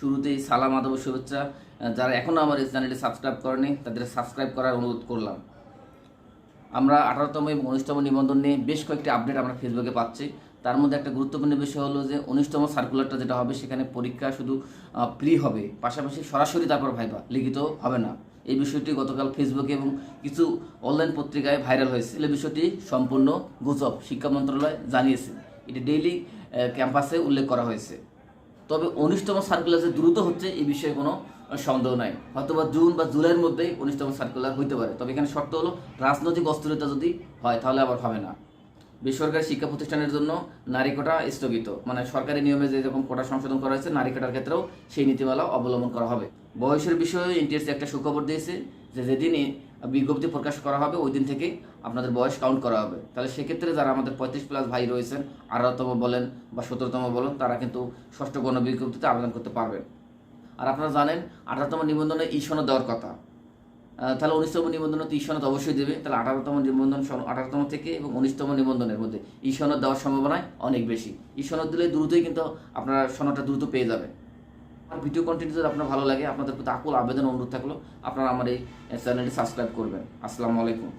শুরুতেই সালাম আদব শুভেচ্ছা। যারা এখনও আমার এই চ্যানেলটি সাবস্ক্রাইব করেনি, তাদের সাবস্ক্রাইব করার অনুরোধ করলাম। আমরা আঠারোতম এবং উনিশতম নিবন্ধন নিয়ে বেশ কয়েকটি আপডেট আমরা ফেসবুকে পাচ্ছি। তার মধ্যে একটা গুরুত্বপূর্ণ বিষয় হলো যে, উনিশতম সার্কুলারটা যেটা হবে, সেখানে পরীক্ষা শুধু প্রি হবে। পাশাপাশি সরাসরি তারপর ভাইবা লিখিত হবে না। এই বিষয়টি গতকাল ফেসবুকে এবং কিছু অনলাইন পত্রিকায় ভাইরাল হয়েছে। এই বিষয়টি সম্পূর্ণ গুজব শিক্ষা মন্ত্রণালয় জানিয়েছে। এটি ডেইলি ক্যাম্পাসে উল্লেখ করা হয়েছে। তবে উনিশতম সার্কুলার যে দ্রুত হচ্ছে এই বিষয়ে কোনো সন্দেহ নাই। হয়তো বা জুন বা জুলাইয়ের মধ্যেই উনিশতম সার্কুলার হইতে পারে। তবে এখানে শর্ত হলো, রাজনৈতিক অস্থিরতা যদি হয়, তাহলে আবার হবে না। বেসরকারি শিক্ষা প্রতিষ্ঠানের জন্য নারী কোটা স্থগিত। মানে সরকারি নিয়মে যে রকম কোটা সংশোধন করা হয়েছে, নারী কোটার ক্ষেত্রেও সেই নীতিমালা অবলম্বন করা হবে। বয়সের বিষয়ে এনটিএসসি একটা সুখবর দিয়েছে যে যেদিনই বিজ্ঞপ্তি প্রকাশ করা হবে, ওই দিন থেকে আপনাদের বয়স কাউন্ট করা হবে। তাহলে সেক্ষেত্রে যারা আমাদের পঁয়ত্রিশ প্লাস ভাই রয়েছেন, আঠারোতম বলেন বা সতেরোতম বলেন, তারা কিন্তু ষষ্ঠ গণ বিজ্ঞপ্তিতে আবেদন করতে পারবেন। আর আপনারা জানেন, আঠারোতম নিবন্ধনে ই সনদ দেওয়ার কথা। তাহলে উনিশতম নিবন্ধন তো সনদ অবশ্যই দেবে। তাহলে আঠারোতম নিবন্ধন আঠারোতম থেকে এবং উনিশতম নিবন্ধনের মধ্যে সনদ দেওয়ার সম্ভাবনায় অনেক বেশি। সনদ দিলে দ্রুতই কিন্তু আপনারা সনদটা দ্রুত পেয়ে যাবে আর ভিডিও কন্টেন্ট যদি আপনার ভালো লাগে, আপনাদের প্রতি আকুল আবেদন অনুরোধ থাকল, আপনারা আমার এই চ্যানেলটি সাবস্ক্রাইব করবেন। আসসালামু আলাইকুম।